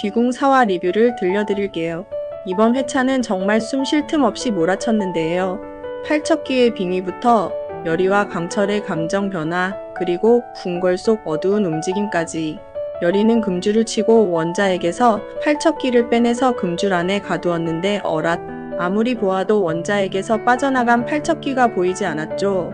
귀궁사화 리뷰를 들려드릴게요. 이번 회차는 정말 숨 쉴 틈 없이 몰아쳤는데요. 팔척기의 빙의부터 여리와 강철의 감정 변화, 그리고 궁궐 속 어두운 움직임까지. 여리는 금주를 치고 원자에게서 팔척기를 빼내서 금줄 안에 가두었는데 어랏. 아무리 보아도 원자에게서 빠져나간 팔척기가 보이지 않았죠.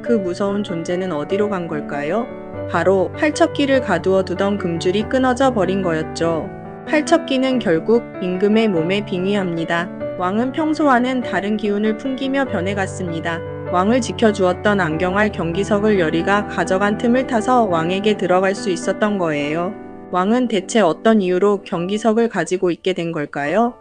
그 무서운 존재는 어디로 간 걸까요? 바로 팔척기를 가두어 두던 금줄이 끊어져 버린 거였죠. 팔척기는 결국 임금의 몸에 빙의합니다. 왕은 평소와는 다른 기운을 풍기며 변해갔습니다. 왕을 지켜주었던 안경알 경기석을 여리가 가져간 틈을 타서 왕에게 들어갈 수 있었던 거예요. 왕은 대체 어떤 이유로 경기석을 가지고 있게 된 걸까요?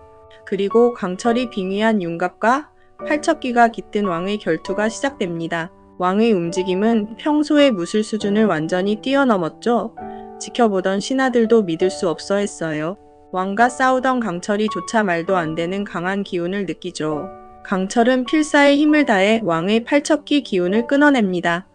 그리고 강철이 빙의한 윤갑과 팔척기가 깃든 왕의 결투가 시작됩니다. 왕의 움직임은 평소의 무술 수준을 완전히 뛰어넘었죠. 지켜보던 신하들도 믿을 수 없어 했어요. 왕과 싸우던 강철이 조차 말도 안 되는 강한 기운을 느끼죠. 강철은 필사의 힘을 다해 왕의 팔척기 기운을 끊어냅니다.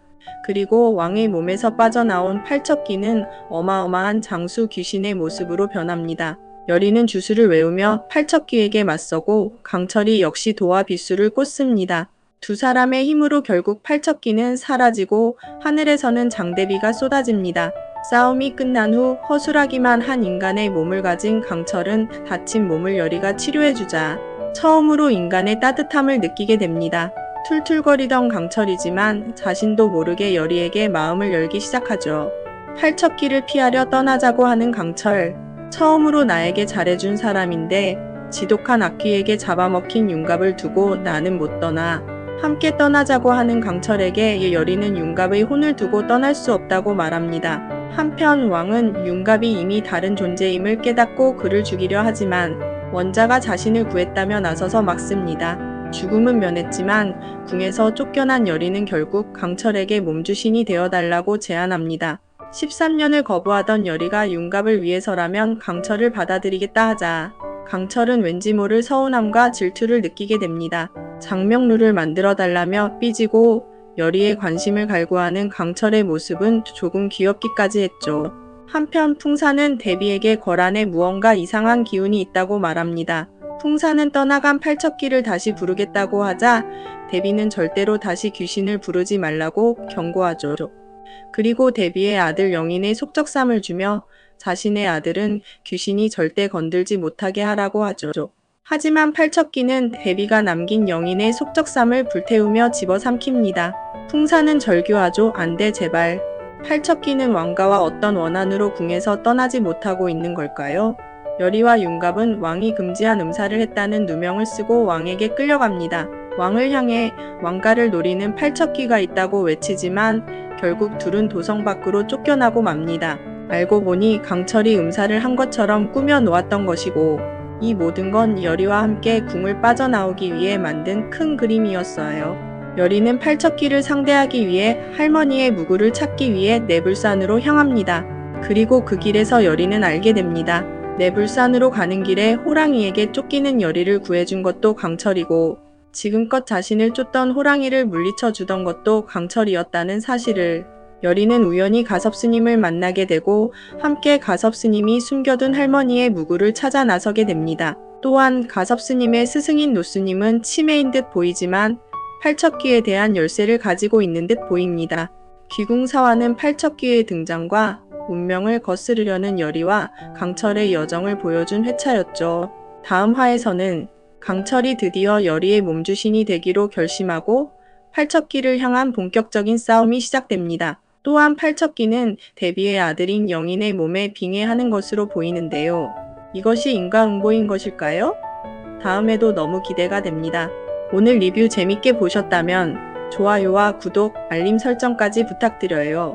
그리고 왕의 몸에서 빠져나온 팔척기는 어마어마한 장수 귀신의 모습으로 변합니다. 여리는 주술을 외우며 팔척기에게 맞서고 강철이 역시 도와 비수를 꽂습니다. 두 사람의 힘으로 결국 팔척기는 사라지고 하늘에서는 장대비가 쏟아집니다. 싸움이 끝난 후 허술하기만 한 인간의 몸을 가진 강철은 다친 몸을 여리가 치료해주자 처음으로 인간의 따뜻함을 느끼게 됩니다. 툴툴거리던 강철이지만 자신도 모르게 여리에게 마음을 열기 시작하죠. 팔척기를 피하려 떠나자고 하는 강철. 처음으로 나에게 잘해준 사람인데 지독한 악귀에게 잡아먹힌 윤갑을 두고 나는 못 떠나. 함께 떠나자고 하는 강철에게 여리는 윤갑의 혼을 두고 떠날 수 없다고 말합니다. 한편 왕은 윤갑이 이미 다른 존재임을 깨닫고 그를 죽이려 하지만 원자가 자신을 구했다며 나서서 막습니다. 죽음은 면했지만 궁에서 쫓겨난 여리는 결국 강철에게 몸주신이 되어달라고 제안합니다. 13년을 거부하던 여리가 윤갑을 위해서라면 강철을 받아들이겠다 하자 강철은 왠지 모를 서운함과 질투를 느끼게 됩니다. 장명루를 만들어 달라며 삐지고 여리의 관심을 갈구하는 강철의 모습은 조금 귀엽기까지 했죠. 한편 풍사는 데비에게 거란에 무언가 이상한 기운이 있다고 말합니다. 풍사는 떠나간 팔척기를 다시 부르겠다고 하자 데비는 절대로 다시 귀신을 부르지 말라고 경고하죠. 그리고 데비의 아들 영인의 속적삼을 주며 자신의 아들은 귀신이 절대 건들지 못하게 하라고 하죠. 하지만 팔척기는 데비가 남긴 영인의 속적삼을 불태우며 집어삼킵니다. 풍사는 절규하죠. 안돼 제발. 팔척기는 왕가와 어떤 원한으로 궁에서 떠나지 못하고 있는 걸까요? 여리와 윤갑은 왕이 금지한 음사를 했다는 누명을 쓰고 왕에게 끌려갑니다. 왕을 향해 왕가를 노리는 팔척기가 있다고 외치지만 결국 둘은 도성 밖으로 쫓겨나고 맙니다. 알고 보니 강철이 음사를 한 것처럼 꾸며 놓았던 것이고 이 모든 건 여리와 함께 궁을 빠져나오기 위해 만든 큰 그림이었어요. 여리는 팔척기를 상대하기 위해 할머니의 무구를 찾기 위해 내불산으로 향합니다. 그리고 그 길에서 여리는 알게 됩니다. 내불산으로 가는 길에 호랑이에게 쫓기는 여리를 구해준 것도 강철이고 지금껏 자신을 쫓던 호랑이를 물리쳐 주던 것도 강철이었다는 사실을 여리는 우연히 가섭스님을 만나게 되고 함께 가섭스님이 숨겨둔 할머니의 무구를 찾아 나서게 됩니다. 또한 가섭스님의 스승인 노스님은 치매인 듯 보이지만 팔척기에 대한 열쇠를 가지고 있는 듯 보입니다. 귀궁사화는 팔척기의 등장과 운명을 거스르려는 여리와 강철의 여정을 보여준 회차였죠. 다음 화에서는 강철이 드디어 여리의 몸주신이 되기로 결심하고 팔척기를 향한 본격적인 싸움이 시작됩니다. 또한 팔척기는 데비의 아들인 영인의 몸에 빙의하는 것으로 보이는데요. 이것이 인과응보인 것일까요? 다음에도 너무 기대가 됩니다. 오늘 리뷰 재밌게 보셨다면 좋아요와 구독, 알림 설정까지 부탁드려요.